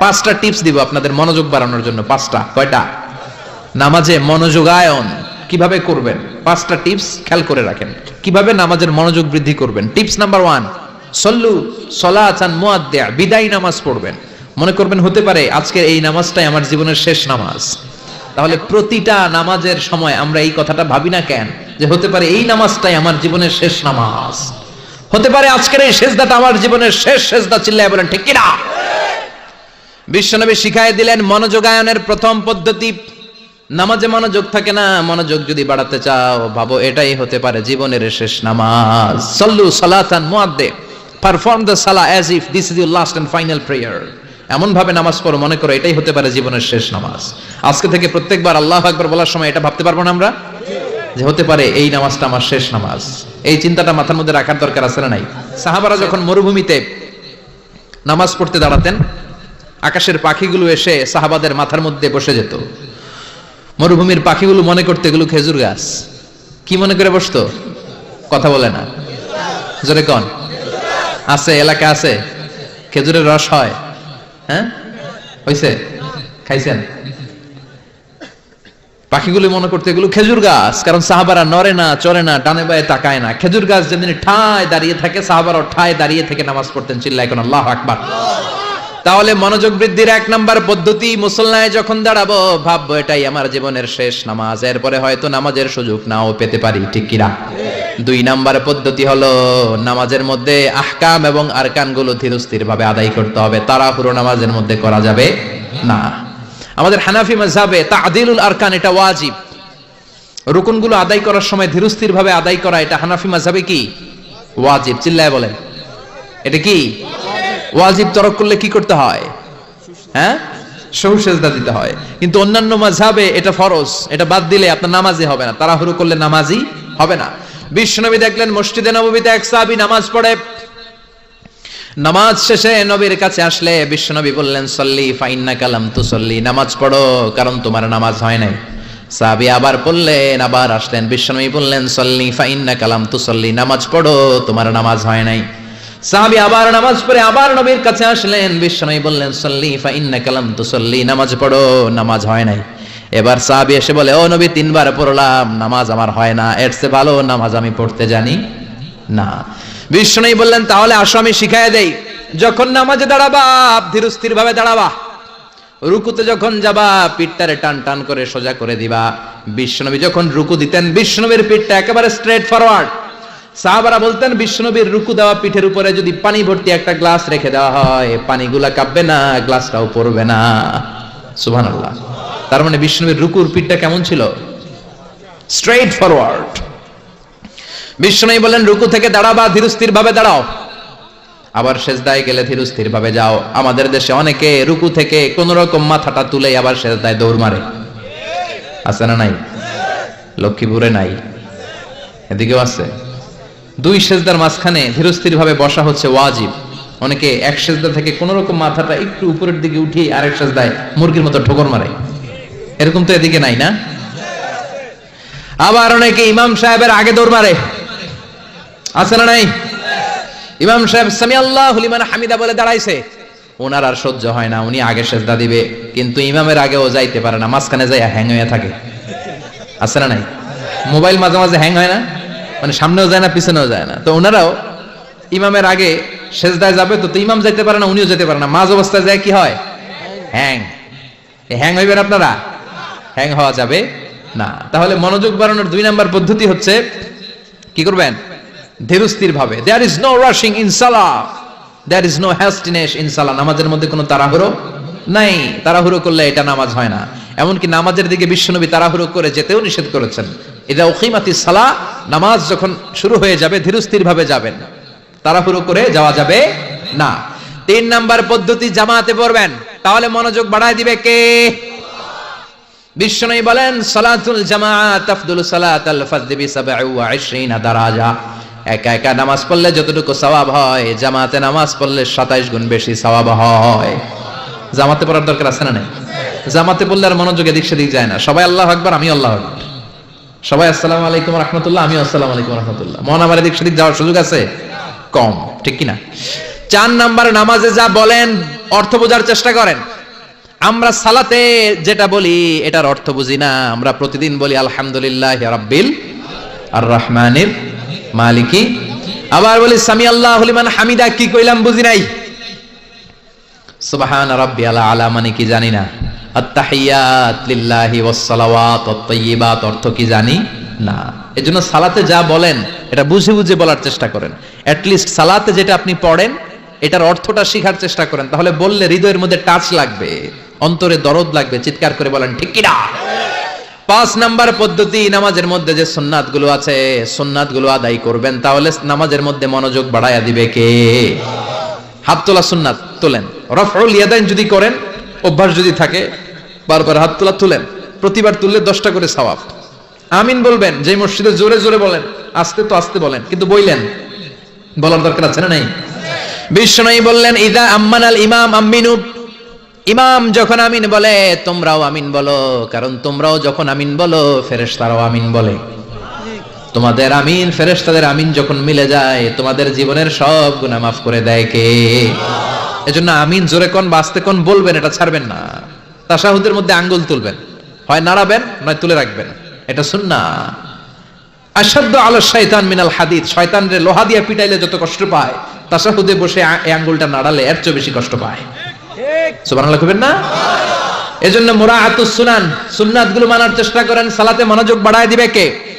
পাঁচটা টিপস দিব আপনাদের মনোযোগ বাড়ানোর জন্য, পাঁচটা, কয়টা? নামাজে মনোযোগায়ন, কীভাবে করবেন? পাঁচটা টিপস খেয়াল করে রাখেন। কীভাবে নামাজের মনোযোগ বৃদ্ধি করবেন? টিপস নাম্বার ওয়ান, সল্লু সলাচান মুয়াদ্দিয়া বিদায় নামাজ পড়বেন। মনে করবেন হতে পারে, আজকের এই নামাজটাই আমার জীবনের শেষ নামাজ। তাহলে প্রতিটা নামাজের সময় আমরা এই কথাটা ভাবি না কেন? যে হতে পারে এই নামাজটাই আমার জীবনের শেষ নামাজ। হতে পারে আজকের এই শেষদাটা আমার জীবনের শেষ শেষদা চিল্লায় বলেন, ঠিক কিনা? বিশ্বনবী শিখাই দিলেন, মনোযোগায়নের প্রথম পদ্ধতি, নামাজে মনোযোগ থাকে না, মনোযোগ যদি বাড়াতে চাও, ভাবো এটাই হতে পারে জীবনের শেষ নামাজ। সল্লু সালাতান মুয়াদ্দে পারফর্ম দ্য সালা as if this is your last and final prayer এমন ভাবে নামাজ পড়ো, মনে করো এটাই হতে পারে জীবনের শেষ নামাজ। আজকে থেকে প্রত্যেকবার আল্লাহ আকবার বলার সময় এটা ভাবতে পারব না আমরা? যে হতে পারে এই নামাজটা আমার শেষ নামাজ। এই চিন্তাটা মাথার মধ্যে রাখার দরকার আছে না নাই? সাহাবারা যখন মরুভূমিতে নামাজ পড়তে দাঁড়াতেন আকাশের পাখিগুলো এসে সাহাবাদের মাথার মধ্যে বসে যেত। মরুভূমির পাখিগুলো মনে করতে এগুলো খেজুর গাছ। কি মনে করে বসতো? কথা বলে না। জোরে কন। আছে, এলাকা আছে। খেজুরের রস হয়। হ্যাঁ? হইছে? খাইছেন? পাখিগুলো মনে করতে এগুলো খেজুর গাছ, কারণ সাহাবারা নরে না চলে না, ডানে বায়ে তাকায় না। খেজুর গাছ যেদিন ঠায় দাঁড়িয়ে থাকে সাহাবারা ঠায় দাঁড়িয়ে থেকে নামাজ পড়তেন। চিল্লা এখন আল্লাহ আকবার। তাহলে মনোযোগ বৃদ্ধির এক নাম্বার পদ্ধতি, মুসল্লায় যখন দাঁড়াবো, ভাববো এটাই আমার জীবনের শেষ নামাজ। এরপরে হয়তো নামাজের সুযোগ নাও পেতে পারি, ঠিক কিনা? দুই নাম্বার পদ্ধতি হলো, নামাজের মধ্যে আহকাম এবং আরকানগুলো ধীরস্থির ভাবে আদায় করতে হবে। তাড়াহুড়ো নামাজের মধ্যে করা যাবে না। আমাদের হানাফি মাযহাবে তাদিলুল আরকান, এটা ওয়াজিব। রুকুনগুলো আদায় করার সময় ধীরস্থির ভাবে আদায় করা, এটা হানাফি মাযহাবে কি? ওয়াজিব। চিল্লায় বলেন। এটা কি? ওয়াজিব তরক করলে কি করতে হয়? হ্যাঁ? সহু সেজদা দিতে হয়। কিন্তু অন্যান্য মাঝহাবে এটা ফরজ, এটা বাদ দিলে আপনার নামাজই হবে না। তাড়াহুড়ো করলে নামাজই হবে না। বিশ্বনবী দেখলেন, মসজিদে নববীতে এক সাহাবী নামাজ পড়ে। নামাজ শেষে নবীর কাছে আসলে বিশ্বনবী বললেন, সল্লি ফাইন্না কালাম তু সল্লি নামাজ পড়ো, কারণ তোমার নামাজ হয় নাই। সাহাবী আবার বললেন, আবার আসলেন। বিশ্বনবী বললেন, সল্লি ফাইন্না কালাম তু সল্লি নামাজ পড়ো, তোমার নামাজ হয় নাই। সাহাবী আবার নামাজ পড়ে আবার নবীর কাছে আসলেন। বিশ্বনবী বললেন, সল্লি ফাইন্না কালাম তু সল্লি নামাজ পড়ো, নামাজ হয় নাই। এবার সাহাবী এসে বলে, ও নবী, তিনবার পড়লাম, নামাজ আমার হয় না। এর চেয়ে ভালো নামাজ আমি পড়তে জানি না। বিষ্ণু বললেন, তাহলে আসো, আমি শিখাই দেই। যখন নামাজে দাঁড়াবা ধীরস্থির ভাবে দাঁড়াবা। রুকুতে যখন যাবা, পিঠটারে টান টান করে সোজা করে দিবা। বিষ্ণনবী যখন রুকু দিতেন বিষ্ণনবীর পিঠটা একেবারে স্ট্রেট ফরওয়ার্ড সাহাবারা বলতেন বিষ্ণনবীর রুকু দেওয়া পিঠের উপরে যদি পানি ভর্তি একটা গ্লাস রেখে দেওয়া হয়, পানিগুলা কাঁপবে না, গ্লাসটাও পড়বে না। সুবহানাল্লাহ। তার মানে বিষ্ণনবীর রুকুর পিঠটা কেমন ছিল? স্ট্রেট ফরওয়ার্ড বিষ্ণু বলেন রুকু থেকে দাঁড়াবা ধীরস্থির ভাবে দাঁড়াও। আবার সেজদায় গেলে ধীরস্থির ভাবে যাও। আমাদের দেশে অনেকে রুকু থেকে কোন রকম মাথাটা তুলে আবার সেজদায় দৌড় মারে। আছে না নাই? লক্ষ্মীপুরে নাই। এদিকেও আছে। দুই সেজদার মাঝখানে ধীরস্থির ভাবে বসা হচ্ছে ওয়াজিব। অনেকে এক সেজদা থেকে কোন রকম মাথাটা একটু উপরের দিকে উঠিয়ে আরেক সেজদায় মুরগির মতো ঠোকর মারে। এরকম তো এদিকে নাই না? আবার অনেকে ইমাম সাহেবের আগে দৌড় মারে। আছে না নাই? ইমাম সাহেব সামি আল্লাহ লিমান হামিদা বলে দাঁড়াইছে। ওনার আর সহ্য হয় না, উনি আগে সেজদা দিবে, কিন্তু ইমামের আগেও যাইতে পারে না, মাঝখানে যাই হ্যাং হয়ে থাকে। আছে না নাই? মোবাইল মাঝে মাঝে হ্যাং হয় না? মানে সামনেও যায় না, পিছনেও যায় না। তো ওনারাও ইমামের আগে সেজদায় যাবে, তো ইমাম যাইতে পারে না, উনিও যেতে পারে না। মাঝ অবস্থায় যায়, কি হয়? হ্যাং। হ্যাং হইবেন আপনারা? হ্যাং হওয়া যাবে না। তাহলে মনোযোগ বাড়ানোর দুই নাম্বার পদ্ধতি হচ্ছে, কি করবেন? ধীরস্থির ভাবে there is no rushing in সালা there is no hastiness in সালা নামাজের মধ্যে কোনো তাড়াহুড়ো নাই। তাড়াহুড়ো করলে এটা নামাজ হয় না। এমনকি নামাজের দিকে বিশ্বনবী তাড়াহুড়ো করে যেতেও নিষেধ করেছেন। এটা ওখিমাতি সালা, নামাজ যখন শুরু হয়ে যাবে ধীরস্থির ভাবে যাবেন। তাড়াহুড়ো করে যাওয়া যাবে না। তিন নাম্বার পদ্ধতি, জামাতে পড়বেন। তাহলে মনোযোগ বাড়ায় দিবে কে? বিশ্বনবী বলেন, সালাতুল জামাআত আফদুল সালাত আল ফাজদি বি 27 দারাজা। একা একা নামাজ পড়লে যতটুকু সওয়াব হয়, জামাতে নামাজ পড়লে 27 গুণ বেশি সওয়াব হয়। জামাতে পড়ার দরকার আছে না নাই? জামাতে পড়লে আর মনোযোগ এদিক সেদিক যায় না। সবাই আল্লাহ আকবার আমি আল্লাহ আকবার। সবাই আসসালামু আলাইকুম রাহমাতুল্লাহ আমি আসসালামু আলাইকুম রাহমাতুল্লাহ। মন আমার এদিক সেদিক যাওয়ার সুযোগ আছে? কম, ঠিক কি না চার নাম্বার, নামাজে যা বলেন, অর্থ বোঝার চেষ্টা করেন। আমরা সালাতে যেটা বলি, এটার অর্থ বুঝি না। আমরা প্রতিদিন বলি, আলহামদুলিল্লাহ রাব্বিল আর রহমানির মালিকি। আবার বলি সামি আল্লাহ হলিমান হামিদা, কি কইলাম বুঝি নাই? সুবহান রাব্বি আলা আলা মানে কি জানি না। অর্থ কি জানি? না। এজন্য সালাতে যা বলেন, এটা বুঝে বুঝে বলার চেষ্টা করেন। অ্যাট লিস্ট সালাতে যেটা আপনি পড়েন, এটার অর্থটা শেখার চেষ্টা করেন। তাহলে বললে হৃদয়ের মধ্যে টাচ লাগবে, অন্তরে দরদ লাগবে, চিৎকার করে বলেন, ঠিক কিনা? পাঁচ নাম্বার পদ্ধতি, নামাজের মধ্যে যে সুন্নাতগুলো আছে সুন্নাতগুলো আদায় করবেন, তাহলে নামাজের মধ্যে মনোযোগ বাড়াইয়া দিবে কে? হাত তোলা সুন্নাত, তোলেন। রফউল ইয়াদাইন যদি করেন অভ্যাস যদি থাকে, বারবার হাত তোলা তুলেন, প্রতিবার তুললে দশটা করে সওয়াব। আমিন বলবেন যে মসজিদে জোরে জোরে বলেন, আস্তে তো আস্তে বলেন, কিন্তু বইলেন, বলার দরকার আছে না নাই? বিষ্ণু বললেন, ইদা আম্মান আল ইমাম আমিনু ইমাম যখন আমিন বলে, তোমরাও আমিন বলো, কারণ তোমরাও যখন আমিন বলো, ফেরেশতারাও আমিন বলে। তোমাদের আমিন, ফেরেশতাদের আমিন যখন মিলে যায়, তোমাদের জীবনের সব গুনাহ মাফ করে দেয় কে? এজন্য আমিন, জোরে কোন বাস্তে কোন বলবেন, এটা ছাড়বেন না। তাশাহুদের মধ্যে আঙ্গুল তুলবেন। হয় নাড়াবেন, নয় তুলে রাখবেন। এটা সুন্নাহ আসাদ্দ আলো শয়তান মিনাল হাদিদ। শয়তান রে লোহা দিয়ে পিটাইলে যত কষ্ট পায়, তাশাহুদে বসে এই আঙ্গুলটা নাড়ালে এর চেয়ে বেশি কষ্ট পায়। সুবহানাল্লাহ কইবেন না? এজন্য মুরাআতুস সুনান। সুন্নাতগুলো মানার চেষ্টা করেন, সালাতে মনোযোগ বাড়ায় দিবে কে?